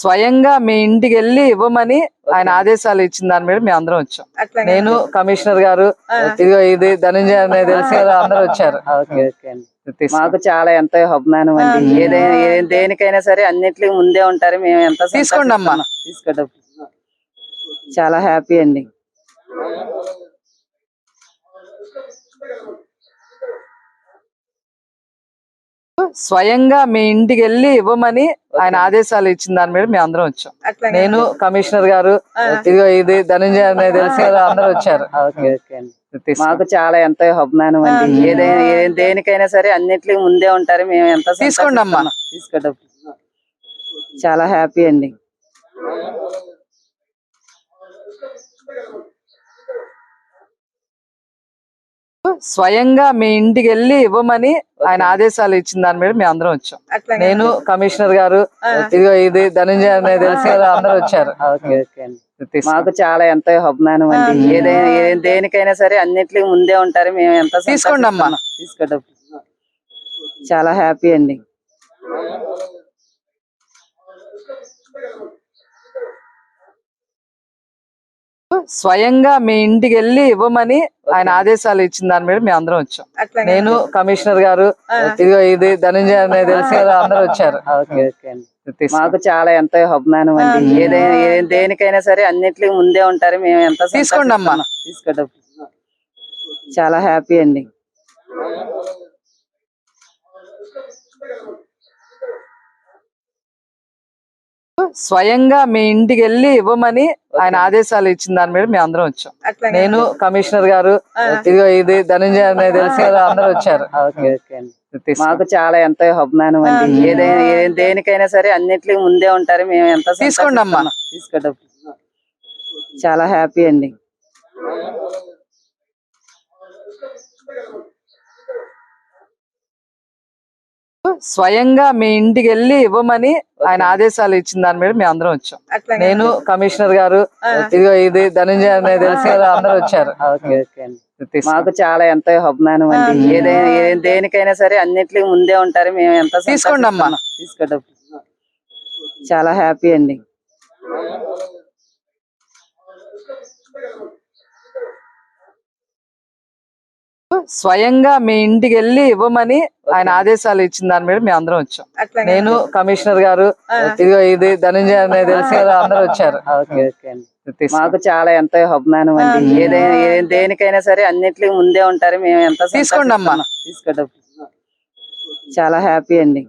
స్వయంగా మీ ఇంటికి వెళ్ళి ఇవ్వమని ఆయన ఆదేశాలు ఇచ్చిన దాని మీద మేము అందరం వచ్చాం నేను కమిషనర్ గారు. ఇదిగో ఇది ధనంజయ అనేది తెలిసి అందరూ వచ్చారు. మాకు చాలా ఎంతో అభిమానం అండి. ఏదైనా దేనికైనా సరే అన్నిట్లో ముందే ఉంటారు మేము ఎంత తీసుకోండి అమ్మా. తీసుకోండి. చాలా హ్యాపీ అండి. స్వయంగా మీ ఇంటికి వెళ్ళి ఇవ్వమని ఆయన ఆదేశాలు ఇచ్చిన దాని మీద మేము అందరం వచ్చాం. నేను కమిషనర్ గారు. ఇదిగో ఇది ధనంజయ అనేది తెలిసి కదా అందరూ వచ్చారు. మాకు చాలా ఎంతో అభిమానం అండి. ఏదైనా దేనికైనా సరే అన్నిట్లో ముందే ఉంటారు. మేము ఎంత తీసుకోండి అమ్మా. తీసుకోండి. చాలా హ్యాపీ అండి. స్వయంగా మీ ఇంటికి వెళ్ళి ఇవ్వమని ఆయన ఆదేశాలు ఇచ్చిన దాని మీద మేము అందరం వచ్చాం. నేను కమిషనర్ గారు. ఇదిగో ఇది ధనంజయ అనేది తెలిసి అందరూ వచ్చారు. మాకు చాలా ఎంతో అభిమానం అండి. ఏదైనా దేనికైనా సరే అన్నిట్లో ముందే ఉంటారు మేము ఎంత తీసుకోండి అమ్మా. తీసుకోండి. చాలా హ్యాపీ అండి. స్వయంగా మీ ఇంటికి వెళ్ళి ఇవ్వమని ఆయన ఆదేశాలు ఇచ్చిన దాని మీద మేము అందరం వచ్చాం. నేను కమిషనర్ గారు. ఇదిగో ఇది ధనంజయ అనేది తెలిసి అందరూ వచ్చారు. మాకు చాలా ఎంతో అభిమానం అండి. ఏదైనా దేనికైనా సరే అన్నిట్లో ముందే ఉంటారు మేము ఎంత తీసుకోండి అమ్మా. తీసుకోండి. చాలా హ్యాపీ అండి. స్వయంగా మీ ఇంటికి వెళ్ళి ఇవ్వమని ఆయన ఆదేశాలు ఇచ్చిన దాని మీద మేము అందరం వచ్చాం. నేను కమిషనర్ గారు. ఇదిగో ఇది ధనంజయ అనేది తెలిసి కదా అందరూ వచ్చారు. మాకు చాలా ఎంతో అభిమానం అండి. ఏదైనా దేనికైనా సరే అన్నిట్లో ముందే ఉంటారు మేము ఎంత తీసుకోండి అమ్మా. తీసుకోండి. చాలా హ్యాపీ అండి. స్వయంగా మీ ఇంటికి వెళ్ళి ఇవ్వమని ఆయన ఆదేశాలు ఇచ్చిన దాని మీద మేము అందరం వచ్చాం నేను కమిషనర్ గారు. ఇదిగో ఇది ధనంజయ అనేది తెలిసి అందరూ వచ్చారు. మాకు చాలా ఎంతో అభిమానం అండి. ఏదైనా దేనికైనా సరే అన్నిట్లో ముందే ఉంటారు మేము ఎంత తీసుకోండి అమ్మా. తీసుకోండి చాలా హ్యాపీ అండి స్వయంగా మీ ఇంటికి వెళ్ళి ఇవ్వమని ఆయన ఆదేశాలు ఇచ్చిన దాని మీద మేము అందరం వచ్చాం. నేను కమిషనర్ గారు. ఇదిగో ఇది ధనంజయ అనేది తెలిసి అందరూ వచ్చారు. మాకు చాలా ఎంతో అభిమానం అండి. ఏదైనా దేనికైనా సరే అన్నిట్లో ముందే ఉంటారు మేము ఎంత తీసుకోండి అమ్మా. తీసుకోండి. చాలా హ్యాపీ అండి.